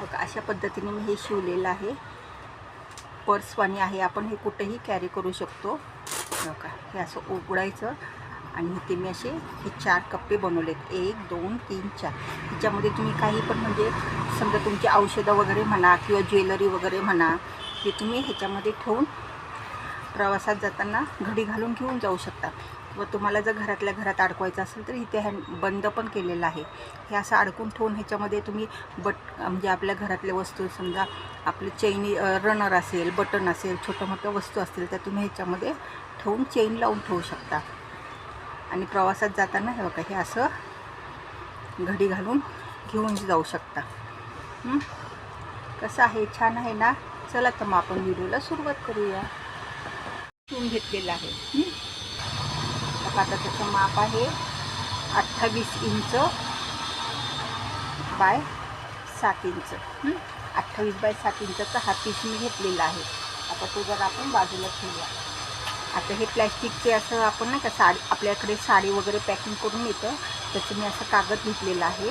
बघा अशा पद्धतीने मी हे शिवलेलं आहे. पर्सवाणी आहे आपण हे कुठेही कॅरी करू शकतो. बघा हे असं उघडायचं आणि इथे मी असे हे चार कप्पे बनवलेत. एक दोन तीन चार. ह्याच्यामध्ये तुम्ही काही पण म्हणजे समजा तुमची औषधं वगैरे म्हणा किंवा ज्वेलरी वगैरे म्हणा हे तुम्ही ह्याच्यामध्ये ठेवून प्रवासात जाताना घडी घालून घेऊन जाऊ शकता. व तुम्हाला जर घरातल्या घरात अडकवायचं असेल तर इथे हँड बंद पण केलेलं आहे. हे असं अडकून ठेवून ह्याच्यामध्ये तुम्ही बट म्हणजे आपल्या घरातल्या वस्तू समजा आपले चैनी रनर असेल बटन असेल छोट्या मोठ्या वस्तू असतील तर तुम्ही ह्याच्यामध्ये ठेवून चेन लावून ठेवू शकता. आणि प्रवासात जाताना हे बघा हे असं घडी घालून घेऊन जाऊ शकता. कसं आहे? छान आहे ना? चला तर मग आपण व्हिडिओला सुरुवात करूया. घेतलेला आहे. आता त्याचं माप आहे अठ्ठावीस इंच बाय सात इंच. अठ्ठावीस बाय सात इंचाचा हा पीस मी घेतलेला आहे. आता तो जर आपण बाजूला ठेवूया. आता हे प्लॅस्टिकचे असं आपण नाही का साडी आपल्याकडे साडी वगैरे पॅकिंग करून येतं. त्याचं मी असं कागद घेतलेलं आहे.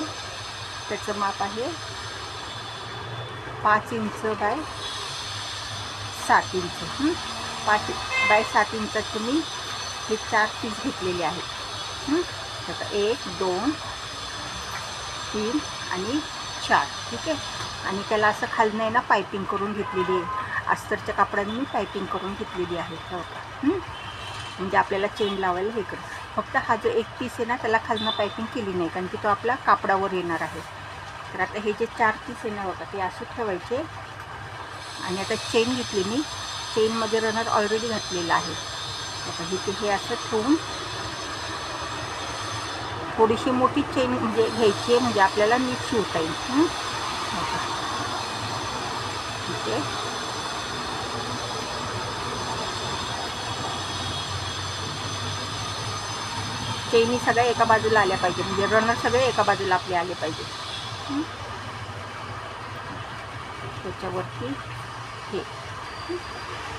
त्याचं माप आहे पाच इंच बाय सात इंच. पाच बाय सात इंचाचं मी हे चार पीस घेतलेले आहेत. आता एक दोन तीन आणि चार ठीक आहे? आणि त्याला असं खालनं आहे ना पायपिंग करून घेतलेली आहे. अस्तरच्या कापडाने मी पायपिंग करून घेतलेली आहे. म्हणजे आपल्याला चेन लावायला हे कर. फक्त हा जो एक पीस आहे ना त्याला खालनं पायपिंग केली नाही कारण की तो आपला कापडावर येणार आहे. तर आता हे जे चार पीस आहे ना बघा ते असे ठेवायचे. आणि आता चेन घेतली मी. चेनमध्ये रनर ऑलरेडी घातलेला आहे. आता हे हे असं ठेवून थोडीशी मोठी चेन म्हणजे घ्यायची आहे म्हणजे आपल्याला नीट शिवता येईल. ठीक आहे. चेनी सगळ्या एका बाजूला आल्या पाहिजे म्हणजे रनर सगळे एका बाजूला आपले आले पाहिजे. त्याच्यावरती हे.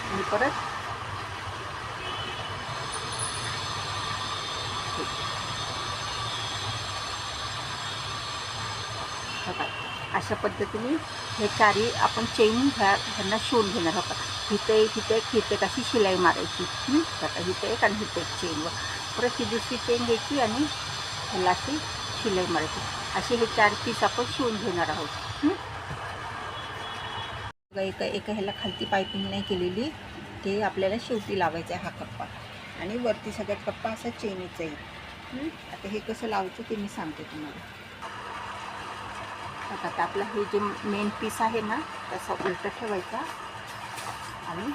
आणि परत बघा, अशा पद्धतीने हे चारी आपण चेन ह्या ह्यांना शिवून घेणार आहोत. हिथे एक हिथे एक हिथे एक अशी शिलाई मारायची? बघा हिथे एक आणि हिथे एक चेनवर परत ही दुसरी चेन घ्यायची आणि ह्याला अशी शिलाई मारायची. असे हे चार पीस आपण शिवून घेणार आहोत. एका एका ह्याला खालती पायपिंग नाही केलेली. ते आपल्याला शेवटी लावायचा आहे हा कप्पा. आणि वरती सगळ्यात कप्पा असा चेनीचा येईल आता हे कसं लावायचं ते मी सांगते तुम्हाला. आता आता आपला हे जे मेन पीस आहे ना तसा उलट ठेवायचा. आणि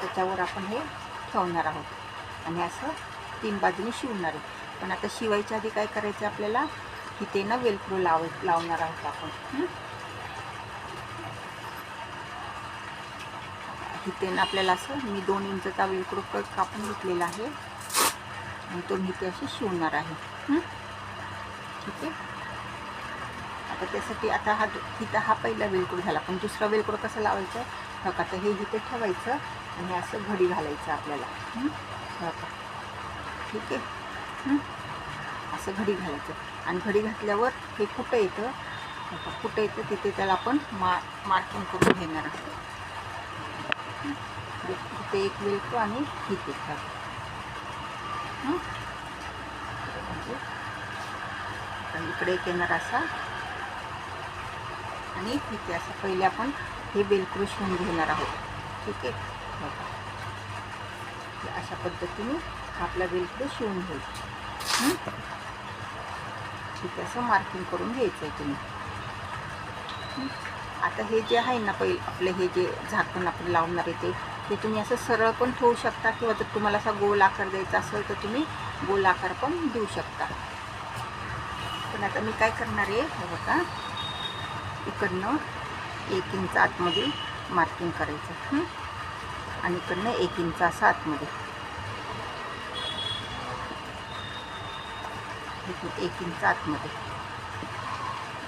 त्याच्यावर आपण हे ठेवणार आहोत. आणि असं तीन बाजूने शिवणार आहे. पण आता शिवायच्या आधी काय करायचं आपल्याला? इथे ना वेलक्रो लाव लावणार आहोत आपण. हं? ना आपल्याला असं. मी दोन इंचचा वेलक्रो कट कापून घेतलेला आहे. आणि तो मी ते अशी शिवणार आहे. ठीक आहे? आता त्यासाठी आता हा इथं हा पहिला वेलक्रो झाला. पण दुसरा वेलक्रो कसा लावायचा? हो का आता हे इथे ठेवायचं आणि असं घडी घालायचं आपल्याला. हं? ठीक आहे? असं घडी घालायचं. आणि घडी घातल्यावर हे कुठं येतं? कुठं येतं तिथे त्याला आपण मा मार्किंग करून घेणार असतो ते इथे एक वेलक्रो आणि ही. एक हं? इकडे एक येणार असा. आणि इथे असं पहिले आपण हे बेलक्रो शिवून घेणार आहोत. ठीक आहे? बघा. अशा पद्धतीने हा आपला बेलक्रो शिवून घेईल ठीक आहे असं मार्किंग करून घ्यायचं आहे तुम्ही आता हे जे आहे ना पहिले आपलं हे जे झाकण आपण लावणार आहे ते ते तुम्ही असं सरळ पण ठेवू शकता किंवा जर तुम्हाला असा गोल आकार द्यायचा असेल तर तुम्ही गोल आकार पण देऊ शकता. पण आता मी काय करणार आहे हे बघा. इकडनं एक इंच आतमध्ये मार्किंग करायचं. आणि इकडनं एक इंच असं आतमध्ये. एक इंच आतमध्ये.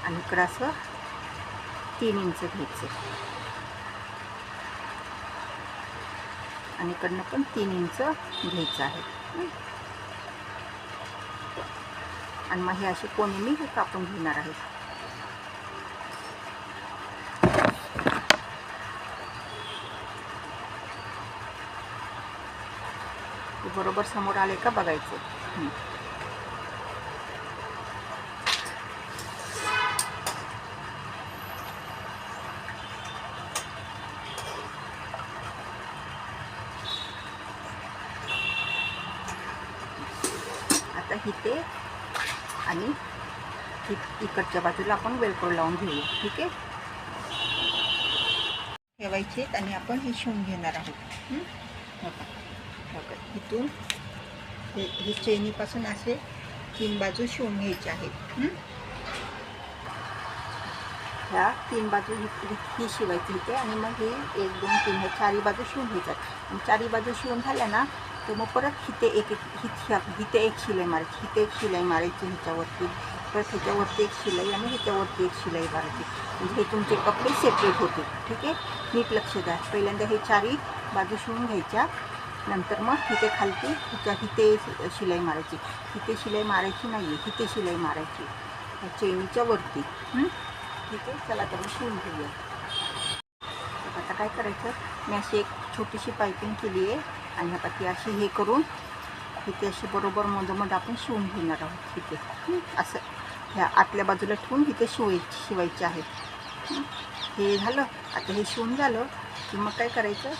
आणि इकडं असं तीन इंच घ्यायचे. आणि इकडनं पण तीन इंच घ्यायचं आहे. आणि मग हे अशी कोणी मी हे कापून घेणार आहे. बरोबर समोर आले का बघायचं? हं. आणि इ- इकडच्या बाजूला आपण वेलक्रो लावून घेऊया ठीक आहे? ठेवायचे आणि आपण हे शिवून घेणार आहोत. बघा. हो हो इथून हे हे असे तीन बाजू शिवून घ्यायचे आहेत. ह्या तीन बाजू ही ही- शिवायची इथे आणि मग हे एक दोन तीन हे चारी बाजू शिवून घ्यायच्यात चारी बाजू शिवून झाल्या ना तर मग परत हिते एक एक हि- हिते एक शिलाई मारायची. हिते एक शिलाई मारायची ह्याच्यावरती. परत ह्याच्यावरती एक शिलाई आणि ह्याच्यावरती एक शिलाई मारायची. म्हणजे हे तुमचे कपडे सेपरेट होते ठीक आहे? नीट लक्ष द्या. पहिल्यांदा हे चारही बाजू शिवून घ्यायच्या. नंतर मग तिथे खालती हिच्या हिते शिलाई मारायची. हिते शिलाई मारायची नाही आहे हिते शिलाई मारायची. या चेनीच्या वरती. ठीक आहे? चला तर मग शिवून घेऊया. तर आता काय करायचं? मी अशी एक छोटीशी पायपिंग केली आहे आणि आता ती अशी हे करून इथे अशी बरोबर मधोमध आपण शिवून घेणार आहोत तिथे असं. ह्या आतल्या बाजूला ठेवून तिथे शिवाय शिवायचे आहेत. हे? झालं. आता हे शिवून झालं की मग काय करायचं?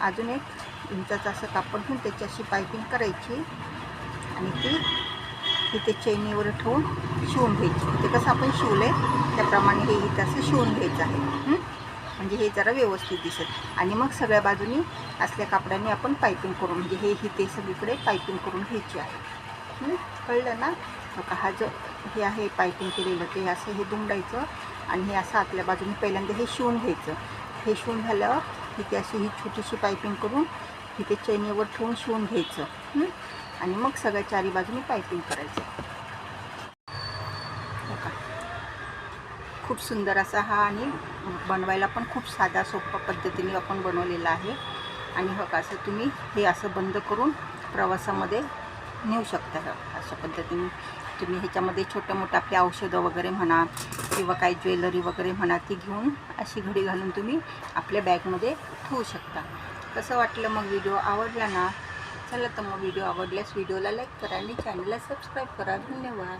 अजून एक इंचाचं असं कापड घेऊन त्याची अशी पायपिंग करायची आणि ती तिथे चैनीवर ठेवून शिवून घ्यायची. इथे कसं आपण शिवलं आहे त्याप्रमाणे हे इथं असं शिवून घ्यायचं आहे. म्हणजे हे जरा व्यवस्थित दिसत. आणि मग सगळ्या बाजूनी असल्या कापडाने आपण पायपिंग करून म्हणजे हे ही ते सगळीकडे पायपिंग करून घ्यायची आहे. कळलं ना? बघा हा जो हे आहे पायपिंग केलेलं ते असं हे दुमडायचं आणि हे असं आतल्या बाजूने पहिल्यांदा हे शिवून घ्यायचं. हे शिवून झाल्यावर इथे अशी ही छोटीशी पायपिंग करून इथे चैनीवर ठेवून शिवून घ्यायचं. आणि मग सगळ्या चारी बाजूने पायपिंग करायचं. खूप सुंदर असा हा आणि बनवायला पण खूप साधा सोप्या पद्धतीने आपण बनवलेला आहे. आणि हो का असं तुम्ही हे असं बंद करून प्रवासामध्ये नेऊ शकता अशा पद्धतीने तुम्ही ह्याच्यामध्ये छोट्या मोठ्या आपली औषधं वगैरे म्हणा किंवा काही ज्वेलरी वगैरे म्हणा ती घेऊन अशी घडी घालून तुम्ही आपल्या बॅगमध्ये ठेवू शकता. कसं वाटलं मग व्हिडिओ? आवडला ना? चला तर मग व्हिडिओ आवडल्यास व्हिडिओला लाईक करा आणि चॅनलला सबस्क्राईब करा. धन्यवाद.